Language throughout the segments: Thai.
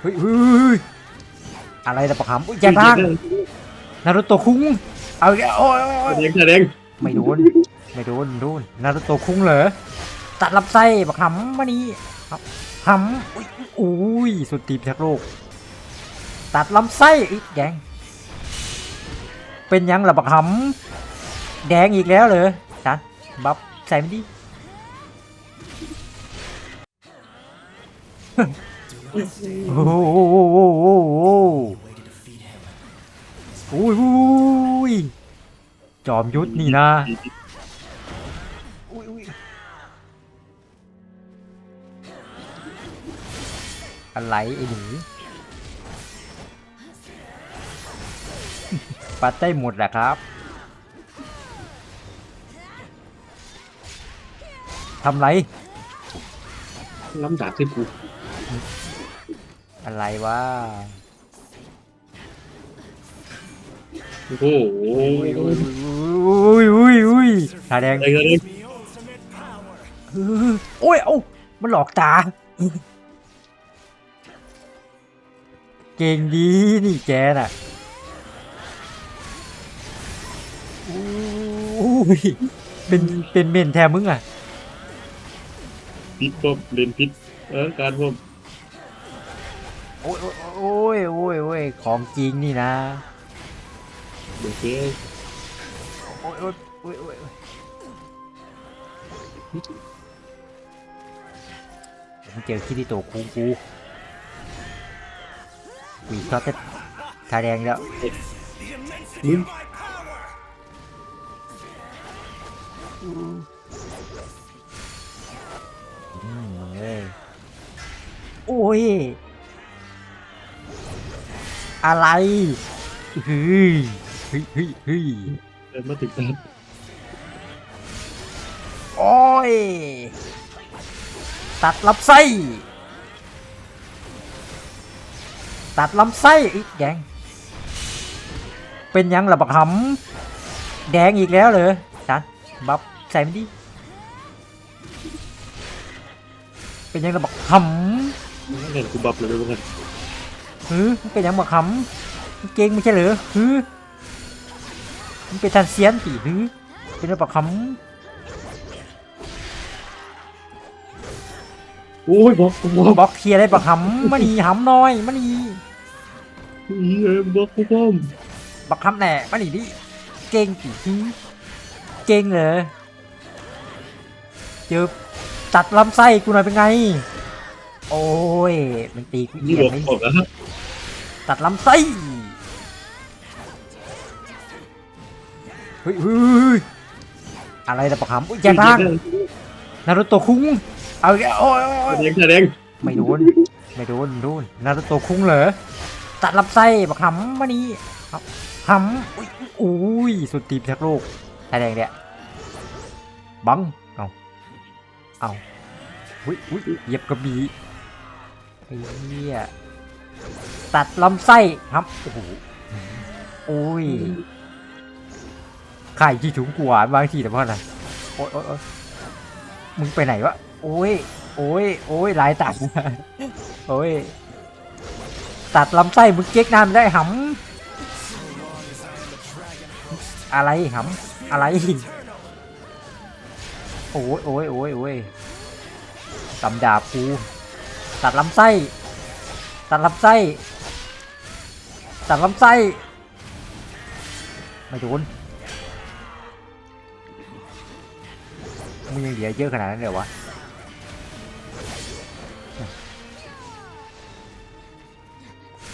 เฮ้ยเฮ้ยเฮ้ยอะไรนะปะคำอุ้ยแยกร่างนารุโตะคุ้งเอาอีกแล้วโอ้ยโอ้ยโอ้ยแดงแดงไม่โดนไม่โดนโดนนารุโตะคุ้งเหรอตัดลำไส้บักหำมานี่ครับหำอุ้ยอุ้ยสุดตีพิทักษ์โลกตัดลำไส้อีกแดงเป็นยังล่ะบักหำแดงอีกแล้วเหรอจันบับใส่มันดิ โอ้โหโอ้โหโอ้โหโอ้โหอุ้ยอุ้ยจอมยุทธนี่นะอุ้ยอุ้ยอะไรไอ้หนูปัดได้หมดแหละครับทำไรล้ำดาบที่กู อะไรวะโอ้โหอุ้ยอุ้ยอุ้ยอุ้ยอุ้ยตาแดงแดงแดงเออโอ้ยเอ้ามันหลอกตา เก่งดีนี่แกน่ะอุ้ยเป็นเป็นเมนแทนมึงอะพิษป้อมเลนพิษเออการป้อม โอ้ยโอ้ยโอ้ยโอ้ยของจริงนี่นะโอเคโอ้ยโอ้ยโอ้ยโอ้ยมึงเจอคิริโตะคุงกูวีก็จะทาแดงแล้วมึงอืมโอ้ย อะไรเฮ้ยเฮ้ยเฮ้ยเดินมาถึงตาโอ้ย ตัดลำไส้ ตัดลำไส้อีกแดง เป็นยังล่ะบักหำแดงอีกแล้วเหรอจันบับใส่มันดิ เป็นยังล่ะบักหำเห็นกูบับเลยด้วยกัน หือมันเป็นหยังบักหำมันเก่งไม่ใช่เหรอหือมันเป็นทันเซียนปีหือเป็นยังบักหโอ้ยบอกกูบอำบล็อกเคลียร์ได้บักหำมันนีหำน้อยมันนีอีเอ็มบอกกูป้อมบักหำแหน่มันนีดิเก่งปีหือเก่งเหรอเจอตัดลำไส้กูหน่อยเป็นไง โอ้ย มันตีกูนี่เอียบงอกไหมบอกแล้ว ตัดลำไส้เฮ้ยเฮ้ยเฮ้ยอะไรนะปะคำอุ้ยแยกร่างนารุโตะคุ้งเอาอีกแล้วโอ้ยโอ้ยโอ้ยแดงแดงไม่โดนไม่โดนโดนนารุโตะคุ้งเหรอตัดลำไส้ปะคำมานี่ครับหำอุ้ยอุ้ยสุดตีพิทักษ์โลกไทยแดงเนี่ยบังเอาเอาอุ้ยอุ้ยเหยียบกระบี่ไอ้เหี้ย ตัดลำไส้ครับโอ้โหโอ้ยไข่ที่ถุงกวาบางทีแต่ว่าอะไรโอ้ยโอ้ยโอ้ยมึงไปไหนวะโอ้ยโอ้ยโอ้ยลายตัดโอ้ยตัดลำไส้มึงเก๊กน้ำได้หำอะไรหำอะไรโอ้ยโอ้ยโอ้ยโอ้ยตำดาบกูตัดลำไส้ ตัดลำไส้ตัดลำไส้ไม่โดนมึงยังเหลือเยอะขนาดนั้นเลยเหรอวะ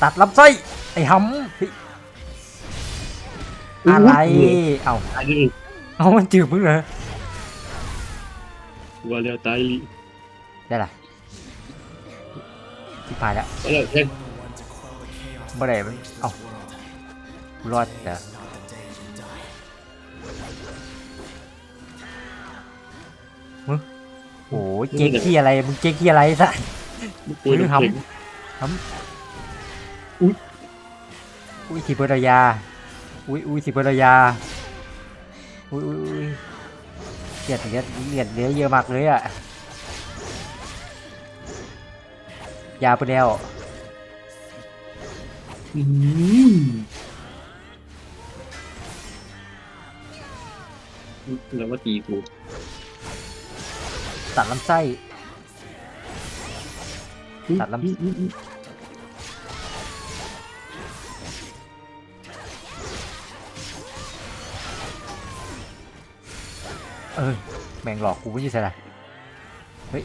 ตัดลำไส้ไอ้หำเฮ้ยอะไรเอาตายเลยเอามันจืดมึงเหรอว่าแล้วตายลิได้ละ ที่พายแล้วว่าแล้วแทงเมื่อไหร่มันเอารอดเหรอมึงโอ้ยเจ๊กขี้อะไร มึงเจ๊กขี้อะไรซะกูน้ำแข็งอุ้ยสิบรยาอุ้ยอุ้ยสิบรยาอุ้ยอุ้ยอุ้ยเลียดเลียดเลียดเหลือเยอะมากเลยอะ ยาไปแล้วอืมแล้วว่าตีกูตัดลำไส้ ตัดลำเออแม่งหลอกกูไม่ใช่ไรเฮ้ย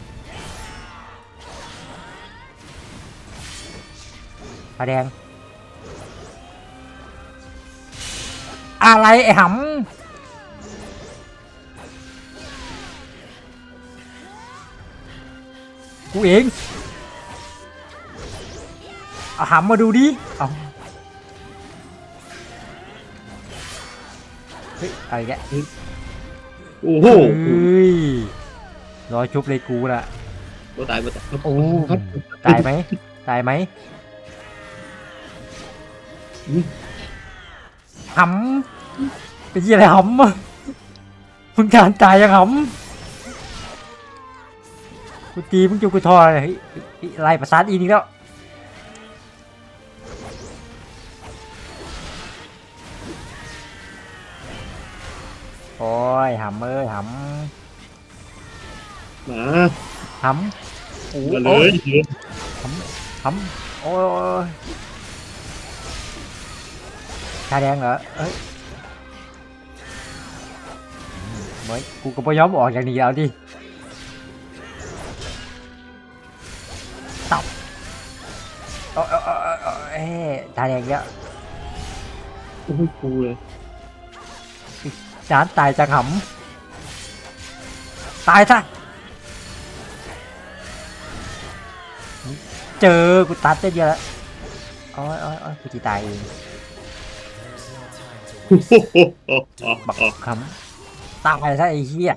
ผาแดง อะไรไอ้หำกูเองเอาหำมาดูดิเอาเฮ้ยอะไรแกโอ้โหเฮ้ยรอชุบเลยกูน่ะโอ้ตายโอ้ตายโอ้ครับตายไหมตายไหม หำเป็นยี่อะไรหำอะมึงการตายยังหำกูตีมึงจูกูทอเลยเฮ้ยเฮ้ยเฮ้ยไล่ประสานอีกแล้วโอ้ยหำเอ้ยหมาำหำโอ้มาเลโอ้ยยทำโอ้ย ชาแดงเหรอเอ้ยเฮ้ยกูก็ไม่ยอมออกอย่างนี้แล้วดิตับเอ้ยเอ้ยเอ้ยเอ้ยเอ้ยชาแดงแล้วโอ้ยกูเลยจานตายจังหำตายซะเจอกูตัดได้เยอะแล้วโอ้ยโอ้ยโอ้ยกูจะตายเอง บักคำตายซะไอ้เหี้ย